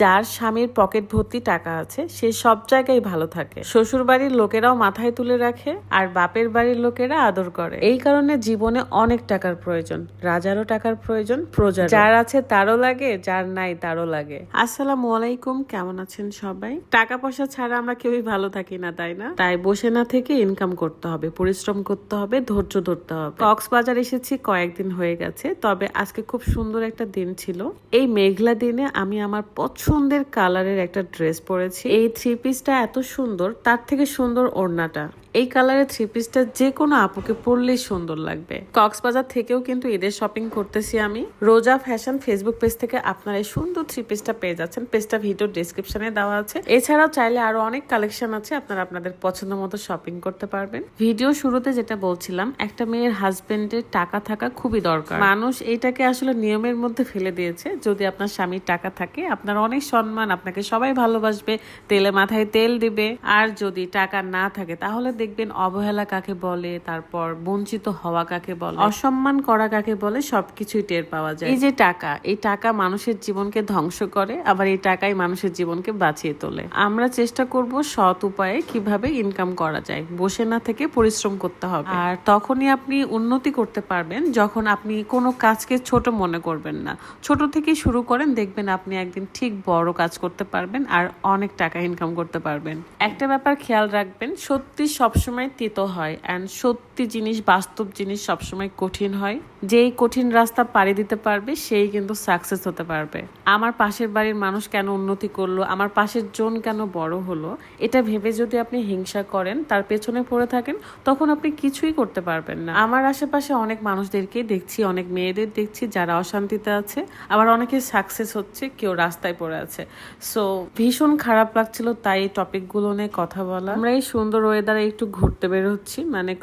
যার স্বামীর পকেট ভর্তি টাকা আছে, সে সব জায়গায় ভালো থাকে। শ্বশুর বাড়ির লোকেরাও মাথায় তুলে রাখে আর বাপের বাড়ির লোকেরা আদর করে। এই কারণে জীবনে অনেক টাকার প্রয়োজন, রাজারও টাকার প্রয়োজন প্রজার যার আছে তারও লাগে, যার নাই তারও লাগে। আসসালামু আলাইকুম, কেমন আছেন সবাই? টাকা পয়সা ছাড়া আমরা কেউই ভালো থাকি না, তাই না? তাই বসে না থেকে ইনকাম করতে হবে, পরিশ্রম করতে হবে, ধৈর্য ধরতে হবে। কক্সবাজার এসেছি, কয়েকদিন হয়ে গেছে, তবে আজকে খুব সুন্দর একটা দিন ছিল। এই মেঘলা দিনে আমি আমার পছন্দের কালারের একটা ড্রেস পরেছি। এই থ্রি পিসটা এত সুন্দর তার থেকে সুন্দর ওড়নাটা। এই কালারের থ্রি পিসটা যে কোনো আপুকে পরলেই সুন্দর লাগবে। কক্সবাজার থেকেও কিন্তু ঈদের শপিং করতেছি আমি। রোজা ফ্যাশন ফেসবুক পেজ থেকে আপনারা এই সুন্দর থ্রি পিসটা পেয়ে যাচ্ছেন। পেজটা ভিডিও ডিসক্রিপশনে দেওয়া আছে। এছাড়াও চাইলে আরও অনেক কালেকশন আছে, আপনারা আপনাদের পছন্দ মতো শপিং করতে পারবেন। ভিডিও শুরুতে যেটা বলছিলাম, একটা মেয়ের হাজবেন্ডের টাকা থাকা খুবই দরকার। মানুষ এইটাকে আসলে নিয়মের মধ্যে ফেলে দিয়েছে। যদি আপনার স্বামীর টাকা থাকে, আপনার অনেক সম্মান, আপনাকে সবাই ভালোবাসবে, তেলে মাথায় তেল দিবে। আর যদি টাকা না থাকে, তাহলে দেখবেন অবহেলা কাকে বলে তারপর বঞ্চিত হওয়া কাকে বলে অসম্মান করা কাকে বলে সবকিছুই টের পাওয়া যায়। এই যে টাকা এই টাকা মানুষের জীবনকে ধ্বংস করে আবার এই টাকাই মানুষের জীবনকে বাঁচিয়ে তোলে। আমরা চেষ্টা করব সৎ উপায়ে কীভাবে ইনকাম করা যায়। বসে না থেকে পরিশ্রম করতে হবে। আর তখনই আপনি উন্নতি করতে পারবেন যখন আপনি কোনো কাজকে ছোট মনে করবেন না। ছোট থেকে শুরু করেন দেখবেন আপনি একদিন ঠিক বড় কাজ করতে পারবেন আর অনেক টাকা ইনকাম করতে পারবেন। একটা ব্যাপার খেয়াল রাখবেন সত্যি সবসময় তেতো হয়। অ্যান্ড সত্যি জিনিস, বাস্তব জিনিস সবসময় কঠিন হয়। যেই কঠিন রাস্তা পাড়ি দিতে পারবে, সেই কিন্তু সাকসেস হতে পারবে। আমার পাশের বাড়ির মানুষ কেন উন্নতি করল? আমার পাশের জন কেন বড় হলো? এটা ভেবে যদি আপনি হিংসা করেন, তার পেছনে পড়ে থাকেন, তখন আপনি কিছুই করতে পারবেন না। আমার আশেপাশে অনেক মানুষদেরকে দেখছি, অনেক মেয়েদের দেখছি যারা অশান্তিতে আছে। আবার অনেকে সাকসেস হচ্ছে, কেউ রাস্তায় পড়ে আছে। সো ভীষণ খারাপ লাগছিল তাই এই টপিকগুলো নিয়ে কথা বলা। আমরা এই সুন্দর ওয়েদারে একটু ঘুরতে বের হচ্ছি মানে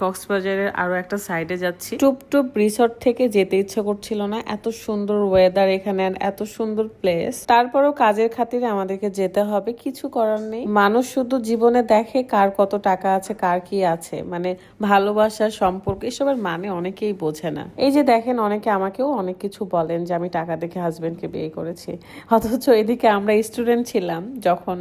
কক্সবাজারের আরও একটা সাইডে যাচ্ছি। টুপ টুপ রিসর্ট থেকে যেতে ইচ্ছা করছিল না। এত সুন্দর ওয়েদার এখানে এত সুন্দর প্লেস তারপরও কাজের খাতিরে আমাদেরকে যেতে হবে। কিছু করার নেই। মানুষ শুধু জীবনে দেখে কার কত টাকা আছে, কার কি আছে। মানে ভালোবাসা, সম্পর্ক এসবের মানে অনেকেই বোঝে না। এই যে দেখেন অনেকে আমাকেও অনেক কিছু বলেন যে আমি টাকা দেখে হাজবেন্ডকে বিয়ে করেছি। অথচ এদিকে আমরা স্টুডেন্ট ছিলাম। যখন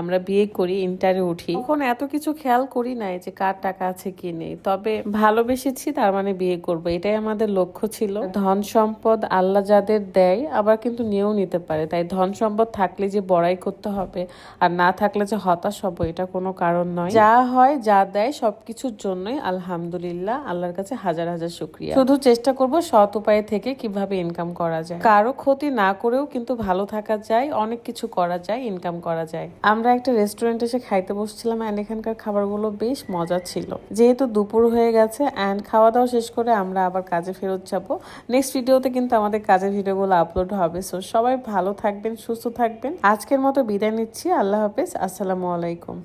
আমরা বিয়ে করি ইন্টারে উঠি। তখন এত কিছু খেয়াল করি নাই যে কার টাকা আছে, কি নেই। তবে ভালোবেসেছি, তার মানে বিয়ে করব। এটাই আমাদের লক্ষ্য ছিল। ধন সম্পদ আল্লাহ যাদের দেয়, আবার কিন্তু নিয়েও নিতে পারে। তাই ধন সম্পদ থাকলে যে বড়াই করতে হবে, আর না থাকলে যে হতাশ হব, এটা কোনো কারণ নয়। যা হয়, যা দেয়, সবকিছুর জন্যই আলহামদুলিল্লাহ, আল্লাহর কাছে হাজার হাজার শুক্রিয়া। শুধু চেষ্টা করব সৎ উপায়ে থেকে কীভাবে ইনকাম করা যায়। কারও ক্ষতি না করেও কিন্তু ভালো থাকা যায়, অনেক কিছু করা যায় ইনকাম করা যায়। আমরা একটা রেস্টুরেন্টে এসে খাইতে বসছিলাম অ্যান্ড এখানকার খাবারগুলো বেশ মজা ছিল। যেহেতু দুপুর হয়ে গেছে অ্যান্ড খাওয়া দাওয়া শেষ করে আমরা আবার কাজে ফেরত যাব। নেক্সট ভিডিওতে কিন্তু আমাদের কাজের ভিডিওগুলো আপলোড হবে। সো সবাই ভালো থাকবেন, সুস্থ থাকবেন। আজকের মতো বিদায় নিচ্ছি। আল্লাহ হাফেজ। আসসালামু আলাইকুম।